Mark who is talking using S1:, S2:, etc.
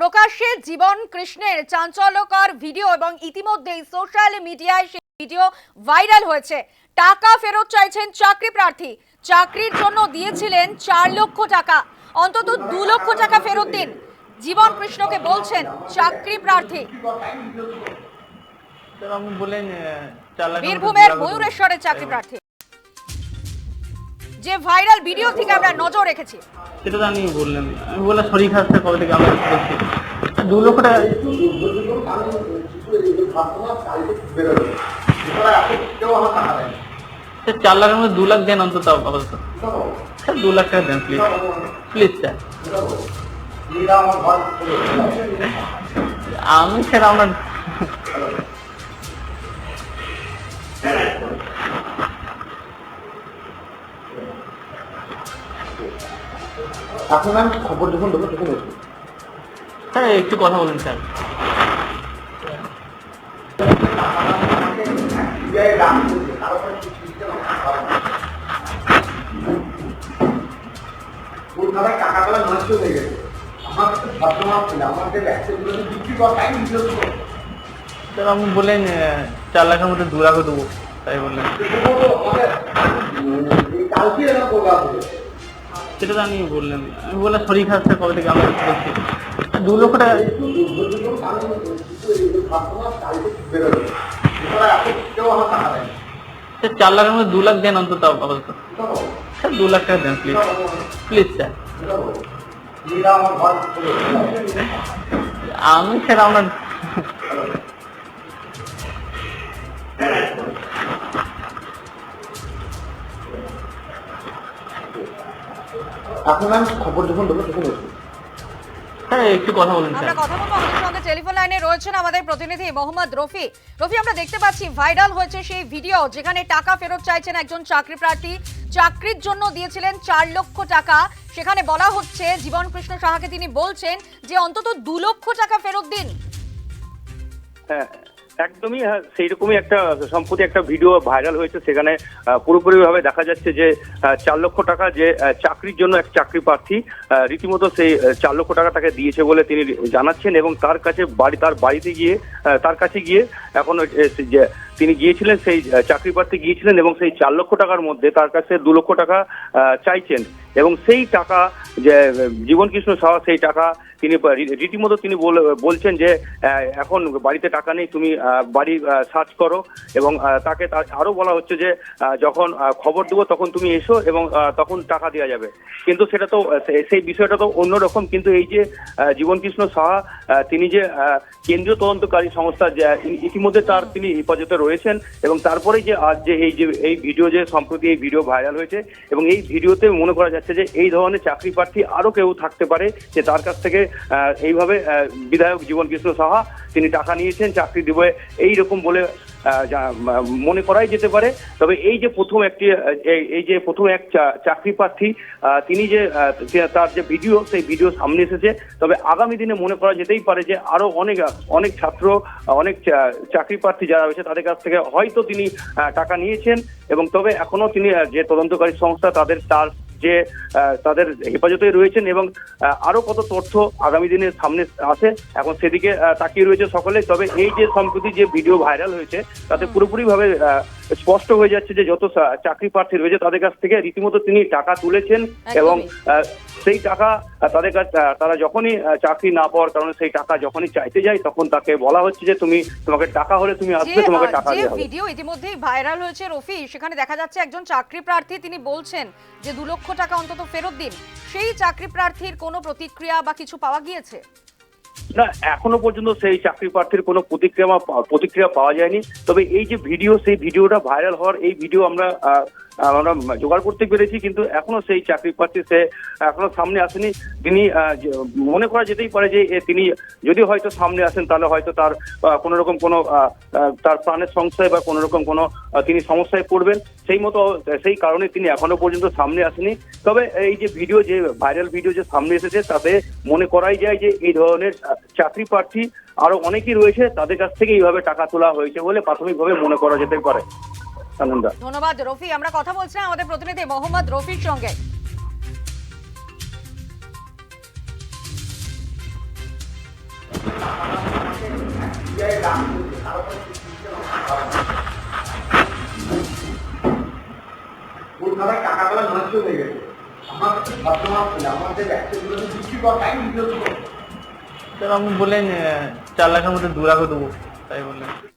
S1: প্রকাশ্যে জীবন কৃষ্ণের চাঞ্চল্যকর ভিডিও এবং ইতিমধ্যেই সোশ্যাল মিডিয়ায় সেই ভিডিও ভাইরাল হয়েছে। টাকা ফেরত চাইছেন চাকরি প্রার্থী। চাকরির জন্য দিয়েছিলেন চার লক্ষ টাকা। অন্তত দু লক্ষ টাকা ফেরত দিন। জীবন কৃষ্ণকে বলছেন চাকরি প্রার্থী। বীরভূমের ময়ূরেশ্বরের চাকরি প্রার্থী। যে ভাইরাল ভিডিও থেকে আমরা নজর রেখেছি।
S2: সেটা তো আপনি বললেন আমি বললাম শরীর খারাপ কবে থেকে আমরা বলছি দু লক্ষ টাকা। স্যার চার লাখের মধ্যে দু লাখ দেন অন্তত আপাতত। স্যার, দু লাখ টাকা দেন প্লিজ প্লিজ স্যার আমি স্যার আপনার
S3: এখন আমি খবর যখন দেবো তখন
S2: স্যার একটু কথা বলুন স্যার।
S3: কলকাতায় টাকাগুলো নষ্ট হয়ে গেছে। আমার ছিল আমাকে ব্যবসাগুলো বিক্রি করা টাইম দিল
S2: স্যার আপনি বললেন চার লাখের মধ্যে দু লাখও দেবো তাই বললেন।
S3: কালকে এরকম থেকে
S2: সেটা তো আপনি বললেন আমি বললাম, শরীর খারাপ স্যার কবে থেকে আমরা দু লক্ষ টাকা স্যার চার লাখের মধ্যে দু লাখ দেন অন্তত আপাতত। স্যার, দু লাখ টাকা দেন প্লিজ প্লিজ স্যার আমি স্যার আপনার
S3: এখন আমি খবর যখন দেবো তখন
S2: একটু কথা বলুন
S1: আমরা কথা বলব আমাদের সঙ্গে টেলিফোন লাইনে রয়েছেন আমাদের প্রতিনিধি মোহাম্মদ রফি রফি আমরা দেখতে পাচ্ছি ভাইরাল হয়েছে সেই ভিডিও যেখানে টাকা ফেরত চাইছেন একজন চাকরি প্রার্থী। চাকরির জন্য দিয়েছিলেন চার লক্ষ টাকা। সেখানে বলা হচ্ছে জীবন কৃষ্ণ সাহাকে তিনি বলছেন যে অন্তত দু লক্ষ টাকা ফেরত দিন।
S4: হ্যাঁ একদমই হ্যাঁ সেই রকমই একটা সম্প্রতি একটা ভিডিও ভাইরাল হয়েছে। সেখানে পুরোপুরিভাবে দেখা যাচ্ছে যে চার লক্ষ টাকা যে চাকরির জন্য এক চাকরি প্রার্থী রীতিমতো সেই চার লক্ষ টাকা তাকে দিয়েছে বলে তিনি জানাচ্ছেন এবং তার কাছে বাড়ি, তার বাড়িতে গিয়ে তার কাছে গিয়ে এখন তিনি গিয়েছিলেন, সেই চাকরি প্রার্থী গিয়েছিলেন এবং সেই চার লক্ষ টাকার মধ্যে তার কাছে দু লক্ষ টাকা চাইছেন। এবং সেই টাকা যে জীবন কৃষ্ণ সাহা সেই টাকা তিনি রীতিমতো তিনি বল- বলছেন যে এখন বাড়িতে টাকা নেই, তুমি বাড়ি সার্চ করো এবং তাকে তার- আরও বলা হচ্ছে যে যখন খবর দেবো তখন তুমি এসো এবং তখন টাকা দেওয়া যাবে। কিন্তু সেটা তো সেই বিষয়টা তো অন্যরকম, কিন্তু এই যে জীবন কৃষ্ণ সাহা তিনি যে কেন্দ্রীয় তদন্তকারী সংস্থা ইতিমধ্যে তার তিনি হেফাজতে রয়েছেন এবং তারপরেই যে, আজ যে এই যে, এই ভিডিও যে, সম্প্রতি এই ভিডিও ভাইরাল হয়েছে এবং এই ভিডিওতে মনে করা যাচ্ছে যে, এই ধরনের চাকরি প্রার্থী আরও কেউ থাকতে পারে যে, তার কাছ থেকে এইভাবে বিধায়ক জীবন কৃষ্ণ সাহা তিনি টাকা নিয়েছেন চাকরি দেবে এইরকম বলে আহ, যা- ম- মনে করাই যেতে পারে। তবে এই যে প্রথম একটি এই- এই যে প্রথম এক চাকরি প্রার্থী তিনি যে তার যে ভিডিও সেই ভিডিও সামনে এসেছে। তবে আগামী দিনে মনে করা যেতেই পারে যে আরও অনেক অনেক ছাত্র অনেক চাকরি প্রার্থী যারা রয়েছে তাদের কাছ থেকে হয়তো তিনি টাকা নিয়েছেন। এবং তবে এখনও তিনি যে তদন্তকারী সংস্থা তাদের তার যে তাদের হেফাজতে রয়েছেন এবং আরও কত তথ্য আগামী দিনের সামনে আসে এখন সেদিকে তাকিয়ে রয়েছে সকলে তবে এই যে সম্প্রতি যে ভিডিও ভাইরাল হয়েছে তাতে পুরোপুরি ভাবে স্পষ্ট হয়ে যাচ্ছে যে যত চাকরি প্রার্থী রয়েছে তাদের কাছ থেকে রীতিমতো তিনি টাকা তুলেছেন এবং সেই টাকা তাদের কাছে তারা যখনই চাকরি না পাওয়ার কারণে সেই টাকা যখনই চাইতে যায় তখন তাকে বলা হচ্ছে যে তুমি তোমাকে টাকা হলে তুমি আসবে তোমাকে টাকা দেওয়া হবে।
S1: ভিডিও ইতিমধ্যেই ভাইরাল হয়েছে রফি সেখানে দেখা যাচ্ছে একজন চাকরি প্রার্থী তিনি বলছেন যে দু লক্ষ টাকা অন্তত ফেরত দিন। সেই চাকরি প্রার্থীর কোনো প্রতিক্রিয়া বা কিছু পাওয়া গিয়েছে?
S4: না, এখনও পর্যন্ত সেই চাকরি প্রার্থীর কোনো প্রতিক্রিয়া প্রতিক্রিয়া পাওয়া যায়নি। তবে এই যে ভিডিও সেই ভিডিওটা ভাইরাল হওয়ার এই ভিডিও আমরা আমরা জোগাড় করতে পেরেছি, কিন্তু এখনও সেই চাকরি প্রার্থী সে এখনও সামনে আসেনি। তিনি মনে করা যেতেই পারে যে তিনি যদি হয়তো সামনে আসেন, তাহলে হয়তো তার কোনো রকম কোনো তার প্রাণের সংশয় বা কোনো রকম কোনো তিনি সমস্যায় পড়বেন। সেই মতো, সেই কারণে তিনি এখনও পর্যন্ত সামনে আসেনি। তবে এই যে ভিডিও, যে ভাইরাল ভিডিও যে সামনে এসেছে, তাতে মনে করাই যায় যে, এই ধরনের চাকরি প্রার্থী আরও অনেকেই রয়েছে। তাদের কাছ থেকে এইভাবে টাকা তোলা হয়েছে বলে প্রাথমিকভাবে মনে করা যেতে পারে।
S1: ধন্যবাদ রফি। আমরা কথা বলছিলাম আমাদের প্রতিনিধি মোহাম্মদ রফির সঙ্গে।
S3: টাকাগুলো নষ্ট হয়ে গেছে। আমার কাছে ভদ্রমাপ ছিল আমার যে ব্যবসাগুলো বিক্রি করা টাইম দিতে
S2: বললেন চার লাখের মধ্যে দু লাখও দেবো। তাই বললেন।